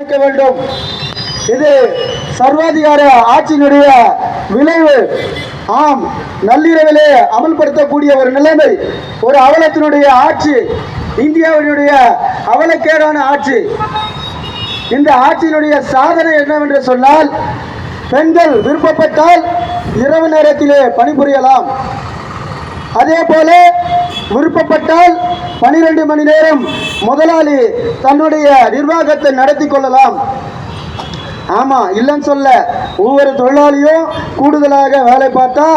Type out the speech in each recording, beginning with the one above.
இருக்க வேண்டும். இது சர்வாதிகார ஆட்சியினுடைய விளைவு. ஆம் நள்ளிரவிலே அமல்படுத்தக்கூடிய ஒரு நிலைமை ஒரு அவலத்தினுடைய ஆட்சி இந்தியாவினுடைய அவலக்கேடான ஆட்சி. இந்த ஆட்சியினுடைய சாதனை என்னவென்று சொன்னால் பெண்கள் விருப்பப்பட்டால் இரவு நேரத்திலே பணிபுரியலாம். அதே போல விருப்பப்பட்டால் பனிரெண்டு மணி நேரம் முதலாளி தன்னுடைய நிர்வாகத்தை நடத்தி கொள்ளலாம். ஆமா இல்லைன்னு சொல்ல. ஒவ்வொரு தொழிலாளியும் கூடுதலாக வேலை பார்த்தா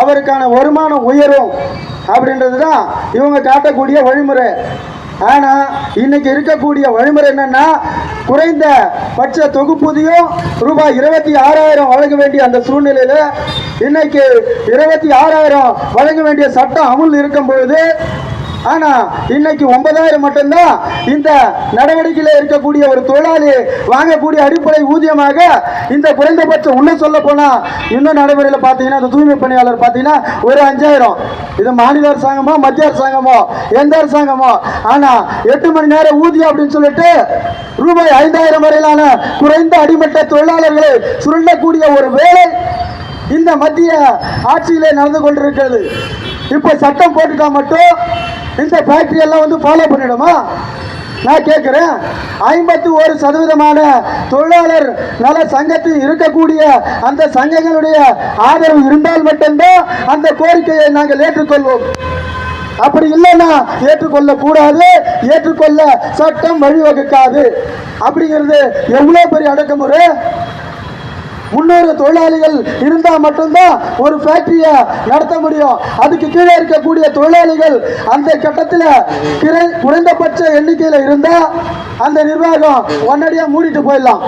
அவருக்கான வருமானம் உயரும். அப்படின்றது தான் இவங்க காட்டக்கூடிய வழிமுறை. ஆனால் இன்னைக்கு இருக்கக்கூடிய வழிமுறை என்னன்னா குறைந்த பட்ச தொகுப்பூதியம் ரூபாய் இருபத்தி ஆறாயிரம் வழங்க வேண்டிய அந்த சூழ்நிலையில் இன்னைக்கு இருபத்தி ஆறாயிரம் வழங்க வேண்டிய சட்டம் அமுல் இருக்கும் பொழுது ஆனா இன்னைக்கு ஒன்பதாயிரம் மட்டும்தான் இந்த நடவடிக்கையில இருக்கக்கூடிய ஒரு தொழிலாளி வாங்கக்கூடிய அடிப்படை ஊதியமாக இந்த குறைந்தபட்ச உள்ள சொல்ல போனா இன்னும் நடைமுறையில் பார்த்தீங்கன்னா இந்த தூய்மை பணியாளர் பார்த்தீங்கன்னா ஒரு அஞ்சாயிரம். இது மாநில அரசாங்கமோ மத்திய அரசாங்கமோ எந்த அரசாங்கமோ. ஆனா எட்டு மணி நேரம் ஊதியம் அப்படின்னு சொல்லிட்டு ரூபாய் ஐந்தாயிரம் வரையிலான குறைந்த அடிமட்ட தொழிலாளர்களை சுரண்டக்கூடிய ஒரு வேலை இந்த மத்திய ஆட்சியிலே நடந்து கொண்டிருக்கிறது. இப்போ சட்டம் போட்டுட்டா மட்டும் இந்த ஃபேக்டரி எல்லாம் வந்து ஃபாலோ பண்ணிடுமா? நான் கேட்குறேன் ஐம்பத்தி ஒரு சதவீதமான தொழிலாளர் நல சங்கத்தில் இருக்கக்கூடிய அந்த சங்கங்களுடைய ஆதரவு இருந்தால் மட்டும்தான் அந்த கோரிக்கையை நாங்கள் ஏற்றுக்கொள்வோம். அப்படி இல்லைன்னா ஏற்றுக்கொள்ள கூடாது ஏற்றுக்கொள்ள சட்டம் வழிவகுக்காது. அப்படிங்கிறது எவ்வளோ பெரிய அடக்குமுறை? முன்னூறு தொழிலாளிகள் இருந்தால் மட்டும்தான் ஒரு ஃபேக்டரியை நடத்த முடியும். அதுக்கு கீழே இருக்கக்கூடிய தொழிலாளிகள் அந்த கட்டத்தில் கிரை- குறைந்தபட்ச எண்ணிக்கையில் இருந்தால் அந்த நிர்வாகம் உடனடியாக மூடிட்டு போயிடலாம்.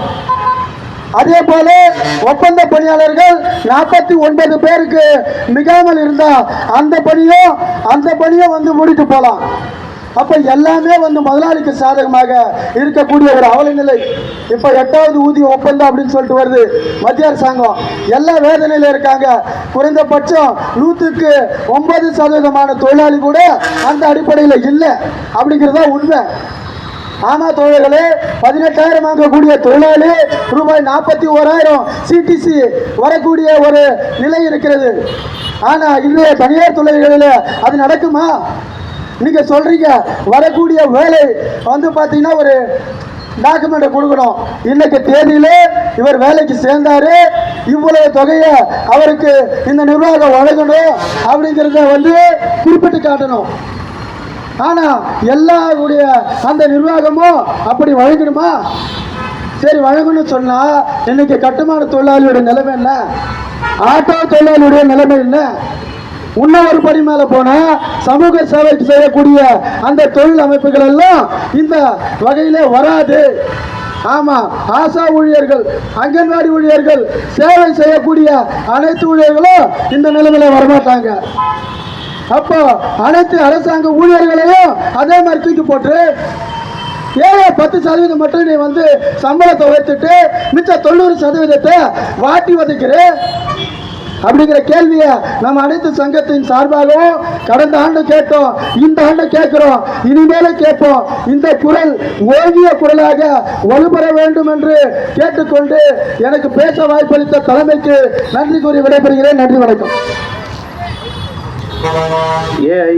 அதே போல ஒப்பந்த பணியாளர்கள் நாற்பத்தி ஒன்பது பேருக்கு மிகாமல் இருந்தால் அந்த பணியும் அந்த பணியும் வந்து மூடிட்டு போகலாம். அப்ப எல்லாமே வந்து முதலாளிக்கு சாதகமாக இருக்கக்கூடிய ஒரு அவலநிலை நிலை. இப்ப எட்டாவது ஊதிய ஒப்பந்தம் அப்படின்னு சொல்லிட்டு வருது. மத்திய அரசாங்கம் எல்லா வேதனையில இருக்காங்க. குறைந்தபட்சம் நூற்றுக்கு ஒன்பது சதவீதமான தொழிலாளி கூட அந்த அடிப்படையில் இல்லை அப்படிங்கிறதா உண்மை. ஆமா தொழில்களே பதினெட்டாயிரம் வாங்கக்கூடிய தொழிலாளி ரூபாய் நாற்பத்தி ஓராயிரம் சிடிசி வரக்கூடிய ஒரு நிலை இருக்கிறது. ஆனா இன்றைய தனியார் தொழில்களில் அது நடக்குமா? நீங்க சொல்றீங்க வரக்கூடிய வேலை வந்து பார்த்தீங்கன்னா ஒரு டாக்குமெண்ட்டை கொடுக்கணும். இன்னைக்கு தேதியில இவர் வேலைக்கு சேர்ந்தாரு. இவ்வளவு தொகையை அவருக்கு இந்த நிர்வாகம் வழங்கணும் அப்படிங்கிறத வந்து குறிப்பிட்டு காட்டணும். ஆனா எல்லாருடைய அந்த நிர்வாகமும் அப்படி வழங்கணுமா? சரி வழங்கணும்னு சொன்னா இன்னைக்கு கட்டுமான தொழிலாளியுடைய நிலைமை என்ன? ஆட்டோ தொழிலாளியுடைய நிலைமை என்ன? இன்னும் ஒரு படி மேல போனா சமூக சேவைக்கு செய்யக்கூடிய அந்த தொழில் அமைப்புகள் எல்லாம் இந்த வகையிலே வராது. ஆமா ஆசா ஊழியர்கள் அங்கன்வாடி ஊழியர்கள் சேவை செய்யக்கூடிய அனைத்து ஊழியர்களும் இந்த நிலைமையில வரமாட்டாங்க. அப்போ அனைத்து அரசாங்க ஊழியர்களையும் அதே மாதிரி தூக்கி போட்டு ஏழை பத்து சதவீதம் மட்டும் நீ வந்து சம்பளத்தை உயர்த்திட்டு மிச்ச தொண்ணூறு சதவீதத்தை வாட்டி வதைக்கிற அப்படிங்கிற கேள்வியை நம்ம அனைத்து சங்கத்தின் சார்பாகவும் கடந்த ஆண்டு கேட்டோம். இந்த ஆண்டு கேட்கிறோம். இனிமேலும் கேட்போம். இந்த குரல் ஓங்கிய குரலாக வலுப்பெற வேண்டும் என்று கேட்டுக்கொண்டு எனக்கு பேச வாய்ப்பளித்த தலைமைக்கு நன்றி கூறி விடைபெறுகிறேன். நன்றி வணக்கம். ஏஐ